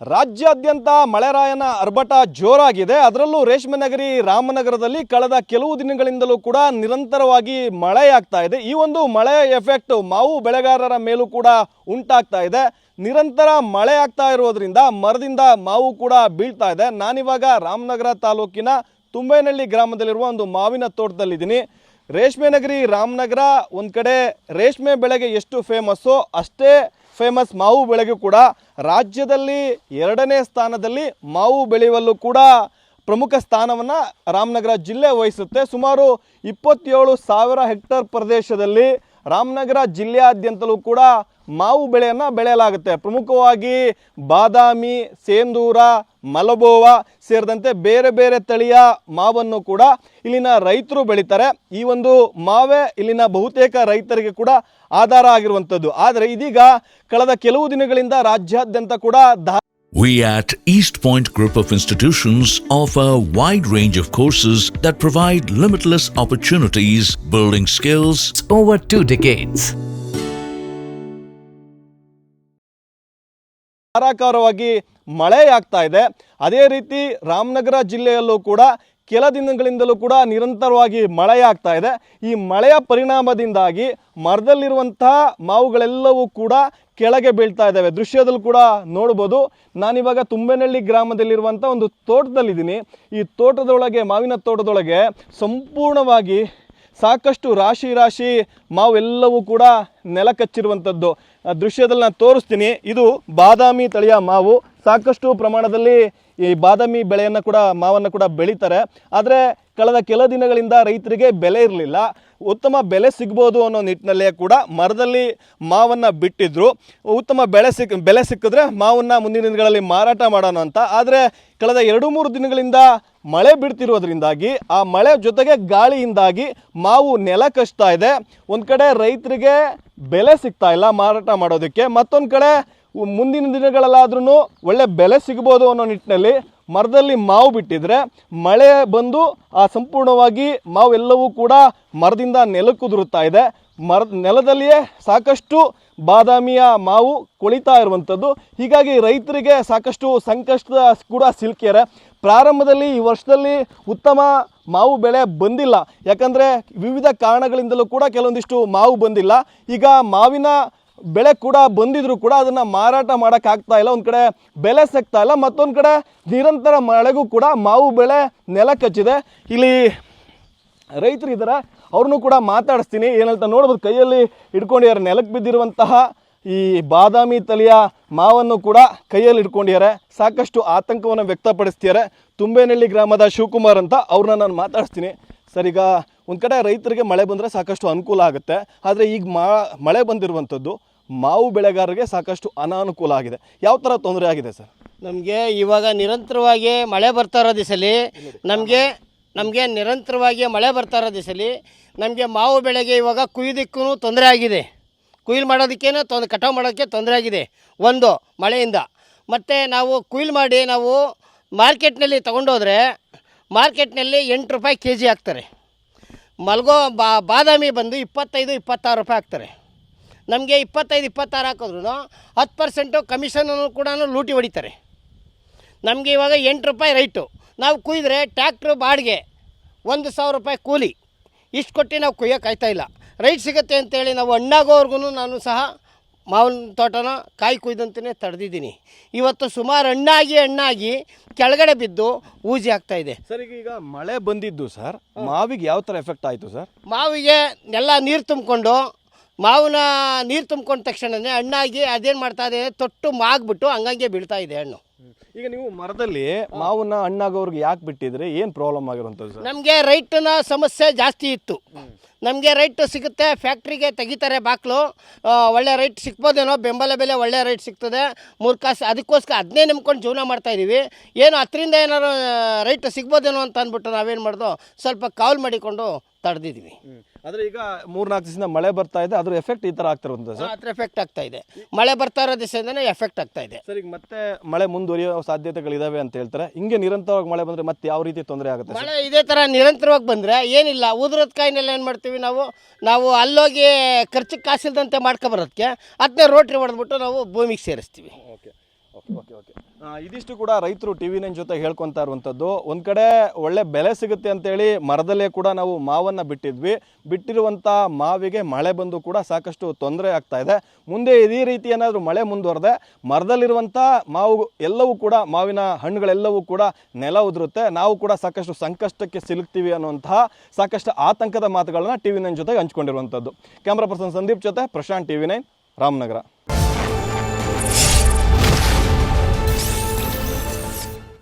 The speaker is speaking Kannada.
ರಾಜ್ಯಾದ್ಯಂತ ಮಳೆರಾಯನ ಅರ್ಭಟ ಜೋರಾಗಿದೆ. ಅದರಲ್ಲೂ ರೇಷ್ಮೆ ನಗರಿ ರಾಮನಗರದಲ್ಲಿ ಕಳೆದ ಕೆಲವು ದಿನಗಳಿಂದಲೂ ಕೂಡ ನಿರಂತರವಾಗಿ ಮಳೆಯಾಗ್ತಾ ಇದೆ. ಈ ಒಂದು ಮಳೆ ಎಫೆಕ್ಟ್ ಮಾವು ಬೆಳೆಗಾರರ ಮೇಲೂ ಕೂಡ ಉಂಟಾಗ್ತಾ ಇದೆ. ನಿರಂತರ ಮಳೆ ಆಗ್ತಾ ಇರೋದ್ರಿಂದ ಮರದಿಂದ ಮಾವು ಕೂಡ ಬೀಳ್ತಾ ಇದೆ. ನಾನಿವಾಗ ರಾಮನಗರ ತಾಲೂಕಿನ ತುಂಬೇನಹಳ್ಳಿ ಗ್ರಾಮದಲ್ಲಿರುವ ಒಂದು ಮಾವಿನ ತೋಟದಲ್ಲಿದ್ದೀನಿ. ರೇಷ್ಮೆ ನಗರಿ ರಾಮನಗರ ಒಂದು ಕಡೆ ರೇಷ್ಮೆ ಬೆಳೆಗೆ ಎಷ್ಟು ಫೇಮಸ್ಸೋ ಅಷ್ಟೇ ಫೇಮಸ್ ಮಾವು ಬೆಳೆಗೂ ಕೂಡ ರಾಜ್ಯದಲ್ಲಿ ಎರಡನೇ ಸ್ಥಾನದಲ್ಲಿ ಮಾವು ಬೆಳೆಯುವಲ್ಲೂ ಕೂಡ ಪ್ರಮುಖ ಸ್ಥಾನವನ್ನು ರಾಮನಗರ ಜಿಲ್ಲೆ ವಹಿಸುತ್ತೆ. ಸುಮಾರು ಇಪ್ಪತ್ತೇಳು ಸಾವಿರ ಹೆಕ್ಟರ್ ಪ್ರದೇಶದಲ್ಲಿ ರಾಮನಗರ ಜಿಲ್ಲೆಯಾದ್ಯಂತಲೂ ಕೂಡ ಮಾವು ಬೆಳೆಯನ್ನು ಬೆಳೆಯಲಾಗುತ್ತೆ. ಪ್ರಮುಖವಾಗಿ ಬಾದಾಮಿ, ಸೇಂದೂರ, ಮಲಬೋವ ಸೇರಿದಂತೆ ಬೇರೆ ಬೇರೆ ತಳಿಯ ಮಾವನ್ನು ಕೂಡ ಇಲ್ಲಿನ ರೈತರು ಬೆಳೀತಾರೆ. ಈ ಒಂದು ಮಾವೇ ಇಲ್ಲಿನ ಬಹುತೇಕ ರೈತರಿಗೆ ಕೂಡ ಆಧಾರ ಆಗಿರುವಂಥದ್ದು ಆದರೆ ಇದೀಗ ಕಳೆದ ಕೆಲವು ದಿನಗಳಿಂದ ರಾಜ್ಯಾದ್ಯಂತ ಕೂಡ We at East Point Group of Institutions offer a wide range of courses that provide limitless opportunities, building skills, over two decades. ಧಾರಾಕಾರವಾಗಿ ಮಳೆಯಾಗ್ತಾ ಇದೆ ಅದೇ ರೀತಿ ರಾಮನಗರ ಜಿಲ್ಲೆಯಲ್ಲೂ ಕೂಡ ಕೆಲ ದಿನಗಳಿಂದಲೂ ಕೂಡ ನಿರಂತರವಾಗಿ ಮಳೆಯಾಗ್ತಾ ಇದೆ. ಈ ಮಳೆಯ ಪರಿಣಾಮದಿಂದಾಗಿ ಮರದಲ್ಲಿರುವಂತಹ ಮಾವುಗಳೆಲ್ಲವೂ ಕೂಡ ಕೆಳಗೆ ಬೀಳ್ತಾ ಇದ್ದಾವೆ. ದೃಶ್ಯದಲ್ಲೂ ಕೂಡ ನೋಡ್ಬೋದು ನಾನಿವಾಗ ತುಂಬೆನಹಳ್ಳಿ ಗ್ರಾಮದಲ್ಲಿರುವಂಥ ಒಂದು ತೋಟದಲ್ಲಿದ್ದೀನಿ. ಈ ತೋಟದೊಳಗೆ, ಮಾವಿನ ತೋಟದೊಳಗೆ ಸಂಪೂರ್ಣವಾಗಿ ಸಾಕಷ್ಟು ರಾಶಿ ರಾಶಿ ಮಾವೆಲ್ಲವೂ ಕೂಡ ನೆಲಕಚ್ಚಿರುವಂಥದ್ದು ದೃಶ್ಯದಲ್ಲಿ ನಾನು ತೋರಿಸ್ತೀನಿ. ಇದು ಬಾದಾಮಿ ತಳಿಯ ಮಾವು. ಸಾಕಷ್ಟು ಪ್ರಮಾಣದಲ್ಲಿ ಈ ಬಾದಾಮಿ ಬೆಳೆಯನ್ನು ಕೂಡ, ಮಾವನ್ನು ಕೂಡ ಬೆಳೀತಾರೆ. ಆದರೆ ಕಳೆದ ಕೆಲ ದಿನಗಳಿಂದ ರೈತರಿಗೆ ಬೆಲೆ ಇರಲಿಲ್ಲ. ಉತ್ತಮ ಬೆಲೆ ಸಿಗ್ಬೋದು ಅನ್ನೋ ನಿಟ್ಟಿನಲ್ಲೇ ಕೂಡ ಮರದಲ್ಲಿ ಮಾವನ್ನು ಬಿಟ್ಟಿದ್ರು. ಉತ್ತಮ ಬೆಳೆ ಸಿಕ್, ಬೆಲೆ ಸಿಕ್ಕಿದ್ರೆ ಮಾವನ್ನು ಮುಂದಿನ ದಿನಗಳಲ್ಲಿ ಮಾರಾಟ ಮಾಡೋಣ ಅಂತ. ಆದರೆ ಕಳೆದ ಎರಡು ಮೂರು ದಿನಗಳಿಂದ ಮಳೆ ಬಿಡ್ತಿರೋದ್ರಿಂದಾಗಿ, ಆ ಮಳೆ ಜೊತೆಗೆ ಗಾಳಿಯಿಂದಾಗಿ ಮಾವು ನೆಲ ಕಚ್ತಾ ಇದೆ. ಒಂದು ಕಡೆ ರೈತರಿಗೆ ಬೆಲೆ ಸಿಗ್ತಾ ಇಲ್ಲ ಮಾರಾಟ ಮಾಡೋದಕ್ಕೆ. ಮತ್ತೊಂದು ಕಡೆ ಮುಂದಿನ ದಿನಗಳಲ್ಲಾದ್ರೂ ಒಳ್ಳೆ ಬೆಲೆ ಸಿಗ್ಬೋದು ಅನ್ನೋ ನಿಟ್ಟಿನಲ್ಲಿ ಮರದಲ್ಲಿ ಮಾವು ಬಿಟ್ಟಿದ್ರೆ ಮಳೆ ಬಂದು ಆ ಸಂಪೂರ್ಣವಾಗಿ ಮಾವು ಎಲ್ಲವೂ ಕೂಡ ಮರದಿಂದ ನೆಲಕ್ಕುದುರುತ್ತಾ ಇದೆ. ಮರ ನೆಲದಲ್ಲಿಯೇ ಸಾಕಷ್ಟು ಬಾದಾಮಿಯ ಮಾವು ಕೊಳಿತಾ ಇರುವಂಥದ್ದು. ಹೀಗಾಗಿ ರೈತರಿಗೆ ಸಾಕಷ್ಟು ಸಂಕಷ್ಟ ಕೂಡ ಸಿಲುಕಿದ್ದಾರೆ. ಪ್ರಾರಂಭದಲ್ಲಿ ಈ ವರ್ಷದಲ್ಲಿ ಉತ್ತಮ ಮಾವು ಬೆಳೆ ಬಂದಿಲ್ಲ. ಯಾಕಂದರೆ ವಿವಿಧ ಕಾರಣಗಳಿಂದಲೂ ಕೂಡ ಕೆಲವೊಂದಿಷ್ಟು ಮಾವು ಬಂದಿಲ್ಲ. ಈಗ ಮಾವಿನ ಬೆಳೆ ಕೂಡ ಬಂದಿದ್ರು ಕೂಡ ಅದನ್ನು ಮಾರಾಟ ಮಾಡೋಕ್ಕಾಗ್ತಾ ಇಲ್ಲ. ಒಂದು ಕಡೆ ಬೆಲೆ ಸಿಗ್ತಾ ಇಲ್ಲ. ಮತ್ತೊಂದು ಕಡೆ ನಿರಂತರ ಮಳೆಗೂ ಕೂಡ ಮಾವು ಬೆಳೆ ನೆಲ ಕಚ್ಚಿದೆ. ಇಲ್ಲಿ ರೈತರು ಇದ್ದಾರೆ ಅವ್ರನ್ನೂ ಕೂಡ ಮಾತಾಡಿಸ್ತೀನಿ. ಏನಂತ ನೋಡ್ಬೋದು, ಕೈಯಲ್ಲಿ ಇಟ್ಕೊಂಡಿದ್ದಾರೆ ನೆಲಕ್ಕೆ ಬಿದ್ದಿರುವಂತಹ ಈ ಬಾದಾಮಿ ತಲೆಯ ಮಾವನ್ನು ಕೂಡ ಕೈಯಲ್ಲಿ ಇಟ್ಕೊಂಡಿದ್ದಾರೆ ಸಾಕಷ್ಟು ಆತಂಕವನ್ನು ವ್ಯಕ್ತಪಡಿಸ್ತಿದ್ದಾರೆ. ತುಂಬೇನಹಳ್ಳಿ ಗ್ರಾಮದ ಶಿವಕುಮಾರ್ ಅಂತ ಅವ್ರನ್ನ ನಾನು ಮಾತಾಡಿಸ್ತೀನಿ. ಸರ್, ಈಗ ಒಂದು ಕಡೆ ರೈತರಿಗೆ ಮಳೆ ಬಂದರೆ ಸಾಕಷ್ಟು ಅನುಕೂಲ ಆಗುತ್ತೆ. ಆದರೆ ಈಗ ಮಳೆ ಬಂದಿರುವಂಥದ್ದು ಮಾವು ಬೆಳೆಗಾರರಿಗೆ ಸಾಕಷ್ಟು ಅನಾನುಕೂಲ ಆಗಿದೆ. ಯಾವ ಥರ ತೊಂದರೆ ಆಗಿದೆ ಸರ್? ನಮಗೆ ಇವಾಗ ನಿರಂತರವಾಗಿ ಮಳೆ ಬರ್ತಾ ಇರೋ ದಿಸಲಿ ನಮಗೆ ನಮಗೆ ನಿರಂತರವಾಗಿ ಮಳೆ ಬರ್ತಾ ಇರೋ ದಿಸಲಿ ನಮಗೆ ಮಾವು ಬೆಳೆಗೆ ಇವಾಗ ಕುಯ್ಯೋದಕ್ಕೂ ತೊಂದರೆ ಆಗಿದೆ. ಕುಯ್ಲು ಮಾಡೋದಕ್ಕೇನು ತೊಂದರೆ ಕಟಾವು ಮಾಡೋಕ್ಕೆ ತೊಂದರೆ ಆಗಿದೆ ಒಂದು ಮಳೆಯಿಂದ. ಮತ್ತು ನಾವು ಕುಯ್ಲು ಮಾಡಿ ನಾವು ಮಾರ್ಕೆಟ್ನಲ್ಲಿ ತೊಗೊಂಡೋದ್ರೆ ಮಾರ್ಕೆಟ್ನಲ್ಲಿ ಎಂಟು ರೂಪಾಯಿ ಕೆ ಜಿ ಹಾಕ್ತಾರೆ. ಮಲ್ಗೋ ಬಾ ಬಾದಾಮಿ ಬಂದು ಇಪ್ಪತ್ತೈದು, ಇಪ್ಪತ್ತಾರು ರೂಪಾಯಿ ಹಾಕ್ತಾರೆ. ನಮಗೆ ಇಪ್ಪತ್ತೈದು ಇಪ್ಪತ್ತಾರು ಹಾಕಿದ್ರು ಹತ್ತು ಪರ್ಸೆಂಟು ಕಮಿಷನನ್ನು ಕೂಡ ಲೂಟಿ ಹೊಡಿತಾರೆ. ನಮಗೆ ಇವಾಗ ಎಂಟು ರೂಪಾಯಿ ರೈಟು. ನಾವು ಕುಯ್ದರೆ ಟ್ಯಾಕ್ಟ್ರು ಬಾಡಿಗೆ ಒಂದು ಸಾವಿರ ರೂಪಾಯಿ ಕೂಲಿ. ಇಷ್ಟು ಕೊಟ್ಟು ನಾವು ಕುಯ್ಯೋಕ್ಕಾಯ್ತಾ ಇಲ್ಲ. ರೈಟ್ ಸಿಗುತ್ತೆ ಅಂತೇಳಿ ನಾವು ಹಣ್ಣಾಗೋವರೆಗೂ ನಾನು ಸಹ ಮಾವಿನ ತೋಟನ ಕಾಯಿ ಕುಯ್ದಂತಲೇ ತಡೆದಿದ್ದೀನಿ. ಇವತ್ತು ಸುಮಾರು ಹಣ್ಣಾಗಿ ಹಣ್ಣಾಗಿ ಕೆಳಗಡೆ ಬಿದ್ದು ಊಜಿ ಆಗ್ತಾ ಇದೆ. ಸರ್ ಈಗ ಈಗ ಮಳೆ ಬಂದಿದ್ದು ಸರ್ ಮಾವಿಗೆ ಯಾವ ಥರ ಎಫೆಕ್ಟ್ ಆಯಿತು ಸರ್? ಮಾವಿಗೆ ಎಲ್ಲ ನೀರು ತುಂಬಿಕೊಂಡು ಮಾವಿನ ನೀರು ತುಂಬ್ಕೊಂಡ ತಕ್ಷಣವೇ ಹಣ್ಣಾಗಿ ಅದೇನು ಮಾಡ್ತಾ ಇದೆ? ತೊಟ್ಟು ಮಾಗ್ಬಿಟ್ಟು ಹಂಗಂಗೆ ಬೀಳ್ತಾ ಇದೆ ಹಣ್ಣು. ಈಗ ನೀವು ಮರದಲ್ಲಿ ಮಾವನ್ನ ಹಣ್ಣಾಗೋರ್ಗೆ ಯಾಕೆ ಬಿಟ್ಟಿದ್ರೆ? ಏನು ಪ್ರಾಬ್ಲಮ್ ಆಗಿರುವಂಥದ್ದು ಸರ್? ನಮಗೆ ರೈಟ್ನ ಸಮಸ್ಯೆ ಜಾಸ್ತಿ ಇತ್ತು. ನಮಗೆ ರೈಟ್ ಸಿಗುತ್ತೆ ಫ್ಯಾಕ್ಟ್ರಿಗೆ ತೆಗಿತಾರೆ ಬಾಕ್ಲು. ಒಳ್ಳೆ ರೈಟ್ ಸಿಕ್ಬೋದೇನೋ ಬೆಂಬಲ ಬೆಲೆ ಒಳ್ಳೆ ರೈಟ್ ಸಿಗ್ತದೆ. ಮೂರು ಕಾಸು ಅದಕ್ಕೋಸ್ಕರ ಅದನ್ನೇ ನಂಬ್ಕೊಂಡು ಜೀವನ ಮಾಡ್ತಾ ಇದೀವಿ. ಏನು ಹತ್ತರಿಂದ ಏನಾರು ರೈಟ್ ಸಿಗ್ಬೋದೇನೋ ಅಂತ ಅಂದ್ಬಿಟ್ಟು ನಾವೇನು ಮಾಡ್ದು ಸ್ವಲ್ಪ ಕಾಲ್ ಮಾಡಿಕೊಂಡು ತಡೆದಿದ್ದೀವಿ ಆದರೆ ಈಗ ಮೂರ್ನಾಲ್ಕು ದಿವಸದಿಂದ ಮಳೆ ಬರ್ತಾ ಇದೆ ಅದ್ರ ಎಫೆಕ್ಟ್ ಈ ಥರ ಆಗ್ತಿರುವಂಥದ್ದು ಸರ್? ಅದ್ರ ಎಫೆಕ್ಟ್ ಆಗ್ತಾ ಇದೆ. ಮಳೆ ಬರ್ತಾ ಇರೋ ದಿವಸದಿಂದನೇ ಎಫೆಕ್ಟ್ ಆಗ್ತಾ ಇದೆ. ಸರ್ ಈಗ ಮತ್ತೆ ಮಳೆ ಮುಂದುವರಿಯೋ ಸಾಧ್ಯತೆಗಳಿದಾವೆ ಅಂತ ಹೇಳ್ತಾರೆ. ಹಿಂಗೆ ನಿರಂತರವಾಗಿ ಮಳೆ ಬಂದರೆ ಮತ್ತೆ ಯಾವ ರೀತಿ ತೊಂದರೆ ಆಗುತ್ತೆ ಮಳೆ ಇದೇ ಥರ ನಿರಂತರವಾಗಿ ಬಂದರೆ ಏನಿಲ್ಲ ಉದುರದ ಕಾಯಿನೆಲ್ಲ ಏನು ಮಾಡ್ತೀವಿ ನಾವು? ನಾವು ಅಲ್ಲೋಗಿ ಖರ್ಚಿಗೆ ಕಾಸಿಲ್ದಂತೆ ಮಾಡ್ಕೊಬರೋದಕ್ಕೆ ಅದನ್ನೇ ರೋಟ್ರಿ ಹೊಡೆದ್ಬಿಟ್ಟು ನಾವು ಭೂಮಿಗೆ ಸೇರಿಸ್ತೀವಿ. Okay okay okay okay. ಇದಿಷ್ಟು ಕೂಡ ರೈತರು ಟಿ ವಿ ನೈನ್ ಜೊತೆ ಹೇಳ್ಕೊತಾ ಇರುವಂಥದ್ದು. ಒಂದು ಕಡೆ ಒಳ್ಳೆ ಬೆಲೆ ಸಿಗುತ್ತೆ ಅಂತೇಳಿ ಮರದಲ್ಲೇ ಕೂಡ ನಾವು ಮಾವನ್ನು ಬಿಟ್ಟಿದ್ವಿ. ಬಿಟ್ಟಿರುವಂಥ ಮಾವಿಗೆ ಮಳೆ ಬಂದು ಕೂಡ ಸಾಕಷ್ಟು ತೊಂದರೆ ಆಗ್ತಾ ಇದೆ. ಮುಂದೆ ಇದೇ ರೀತಿ ಏನಾದರೂ ಮಳೆ ಮುಂದುವರೆದೆ ಮರದಲ್ಲಿರುವಂಥ ಮಾವು ಎಲ್ಲವೂ ಕೂಡ ಮಾವಿನ ಹಣ್ಣುಗಳೆಲ್ಲವೂ ಕೂಡ ನೆಲ ಉದುರುತ್ತೆ. ನಾವು ಕೂಡ ಸಾಕಷ್ಟು ಸಂಕಷ್ಟಕ್ಕೆ ಸಿಲುಕ್ತೀವಿ ಅನ್ನುವಂತಹ ಸಾಕಷ್ಟು ಆತಂಕದ ಮಾತುಗಳನ್ನ ಟಿ ವಿ ನೈನ್ ಜೊತೆ ಹಂಚ್ಕೊಂಡಿರುವಂಥದ್ದು. ಕ್ಯಾಮ್ರಾ ಪರ್ಸನ್ ಸಂದೀಪ್ ಜೊತೆ Prashanth T V nine Ramanagara.